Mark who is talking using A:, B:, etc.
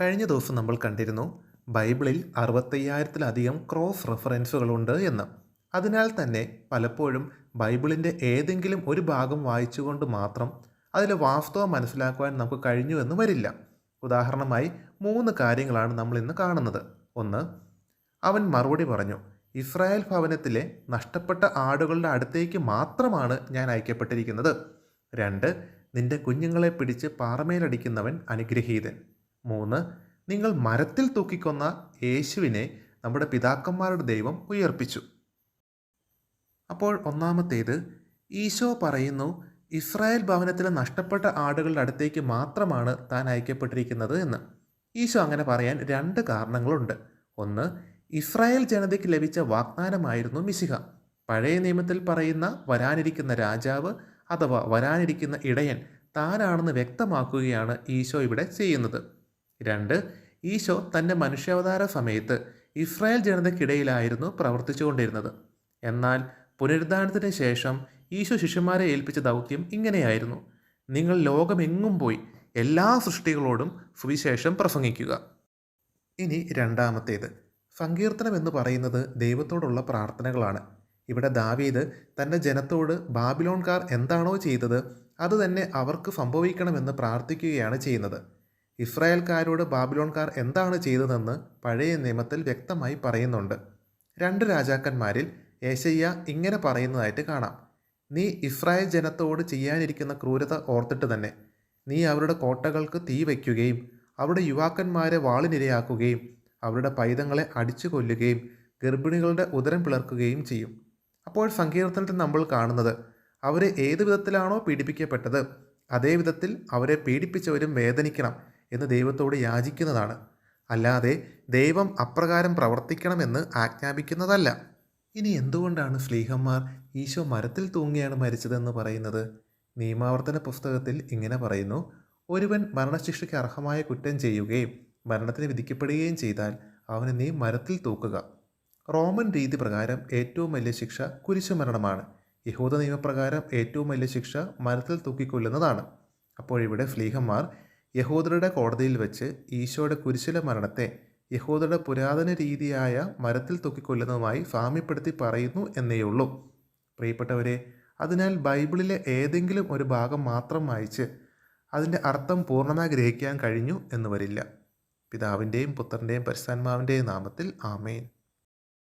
A: കഴിഞ്ഞ ദിവസം നമ്മൾ കണ്ടിരുന്നു ബൈബിളിൽ അറുപത്തയ്യായിരത്തിലധികം ക്രോസ് റെഫറൻസുകളുണ്ട് എന്ന്. അതിനാൽ തന്നെ പലപ്പോഴും ബൈബിളിന്റെ ഏതെങ്കിലും ഒരു ഭാഗം വായിച്ചുകൊണ്ട് മാത്രം അതിലെ വാസ്തവം മനസ്സിലാക്കുവാൻ നമുക്ക് കഴിഞ്ഞു എന്ന് വരില്ല. ഉദാഹരണമായി മൂന്ന് കാര്യങ്ങളാണ് നമ്മൾ ഇന്ന് കാണുന്നത്. ഒന്ന് അവൻ മറുപടി പറഞ്ഞു ഇസ്രായേൽ ഭവനത്തിലെ നഷ്ടപ്പെട്ട ആടുകളുടെ അടുത്തേക്ക് മാത്രമാണ് ഞാൻ അയക്കപ്പെട്ടിരിക്കുന്നത്. രണ്ട് നിന്റെ കുഞ്ഞുങ്ങളെ പിടിച്ച് പാറമേലടിക്കുന്നവൻ അനുഗ്രഹീതൻ. മൂന്ന് നിങ്ങൾ മരത്തിൽ തൂക്കിക്കൊന്ന യേശുവിനെ നമ്മുടെ പിതാക്കന്മാരുടെ ദൈവം ഉയർപ്പിച്ചു. അപ്പോൾ ഒന്നാമത്തേത് ഈശോ പറയുന്നു ഇസ്രായേൽ ഭവനത്തിലെ നഷ്ടപ്പെട്ട ആടുകളുടെ അടുത്തേക്ക് മാത്രമാണ് താൻ അയക്കപ്പെട്ടിരിക്കുന്നത് എന്ന്. ഈശോ അങ്ങനെ പറയാൻ രണ്ട് കാരണങ്ങളുണ്ട്. ഒന്ന് ഇസ്രായേൽ ജനതയ്ക്ക് ലഭിച്ച വാഗ്ദാനമായിരുന്നു മിശിഹ. പഴയ നിയമത്തിൽ പറയുന്ന വരാനിരിക്കുന്ന രാജാവ് അഥവാ വരാനിരിക്കുന്ന ഇടയൻ താനാണെന്ന് വ്യക്തമാക്കുകയാണ് ഈശോ ഇവിടെ ചെയ്യുന്നത്. രണ്ട് ഈശോ തന്റെ മനുഷ്യാവതാര സമയത്ത് ഇസ്രായേൽ ജനതയ്ക്കിടയിലായിരുന്നു പ്രവർത്തിച്ചുകൊണ്ടിരുന്നത്. എന്നാൽ പുനരുദ്ധാനത്തിന് ശേഷം ഈശോ ശിഷ്യന്മാരെ ഏൽപ്പിച്ച ദൗത്യം ഇങ്ങനെയായിരുന്നു. നിങ്ങൾ ലോകമെങ്ങും പോയി എല്ലാ സൃഷ്ടികളോടും സുവിശേഷം പ്രസംഗിക്കുക. ഇനി രണ്ടാമത്തേത്. സങ്കീർത്തനം എന്ന് പറയുന്നത് ദൈവത്തോടുള്ള പ്രാർത്ഥനകളാണ്. ഇവിടെ ദാവീദ് തന്റെ ജനത്തോട് ബാബിലോൺകാർ എന്താണോ ചെയ്തത് അതുതന്നെ അവർക്ക് സംഭവിക്കണമെന്ന് പ്രാർത്ഥിക്കുകയാണ് ചെയ്യുന്നത്. ഇസ്രായേൽക്കാരോട് ബാബിലോൺകാർ എന്താണ് ചെയ്തതെന്ന് പഴയ നിയമത്തിൽ വ്യക്തമായി പറയുന്നുണ്ട്. രണ്ട് രാജാക്കന്മാരിൽ ഏശയ്യ ഇങ്ങനെ പറയുന്നതായിട്ട് കാണാം. നീ ഇസ്രായേൽ ജനത്തോട് ചെയ്യാനിരിക്കുന്ന ക്രൂരത ഓർത്തിട്ട് തന്നെ നീ അവരുടെ കോട്ടകൾക്ക് തീ വയ്ക്കുകയും അവരുടെ യുവാക്കന്മാരെ വാളിനിരയാക്കുകയും അവരുടെ പൈതങ്ങളെ അടിച്ചു കൊല്ലുകയും ഗർഭിണികളുടെ ഉദരം പിളർക്കുകയും ചെയ്യും. അപ്പോൾ സങ്കീർത്തനത്തിൽ നമ്മൾ കാണുന്നത് അവരെ ഏത് വിധത്തിലാണോ പീഡിപ്പിക്കപ്പെട്ടത് അതേ വിധത്തിൽ അവരെ പീഡിപ്പിച്ചവരും വേദനിക്കണം. എന്ന് ദൈവത്തോട് യാചിക്കുന്നതാണ്. അല്ലാതെ ദൈവം അപ്രകാരം പ്രവർത്തിക്കണമെന്ന് ആജ്ഞാപിക്കുന്നതല്ല. ഇനി എന്തുകൊണ്ടാണ് സ്ലീഹന്മാർ ഈശോ മരത്തിൽ തൂങ്ങിയാണ് മരിച്ചതെന്ന് പറയുന്നത്? നിയമാവർത്തന പുസ്തകത്തിൽ ഇങ്ങനെ പറയുന്നു ഒരുവൻ മരണശിക്ഷയ്ക്ക് അർഹമായ കുറ്റം ചെയ്യുകയും മരണത്തിന് വിധിക്കപ്പെടുകയും ചെയ്താൽ അവനെ നീ മരത്തിൽ തൂക്കുക. റോമൻ രീതി പ്രകാരം ഏറ്റവും വലിയ ശിക്ഷ കുരിശുമരണമാണ് യഹൂദ നിയമപ്രകാരം ഏറ്റവും വലിയ ശിക്ഷ മരത്തിൽ തൂക്കിക്കൊല്ലുന്നതാണ്. അപ്പോൾ ഇവിടെ ഫ്ലീഹന്മാർ യഹൂദരുടെ കോടതിയിൽ വെച്ച് ഈശോയുടെ കുരിശിലെ മരണത്തെ യഹൂദരുടെ പുരാതന രീതിയായ മരത്തിൽ തൂക്കിക്കൊല്ലുന്നതുമായി സാമ്യപ്പെടുത്തി പറയുന്നു എന്നേയുള്ളൂ. പ്രിയപ്പെട്ടവരെ അതിനാൽ ബൈബിളിലെ ഏതെങ്കിലും ഒരു ഭാഗം മാത്രം വായിച്ച് അതിന്റെ അർത്ഥം പൂർണമായി ഗ്രഹിക്കാൻ കഴിഞ്ഞു എന്ന് വരില്ല. പിതാവിന്റെയും പുത്രന്റെയും പരിസ്ഥാൻമാവിന്റെയും നാമത്തിൽ ആമേൻ.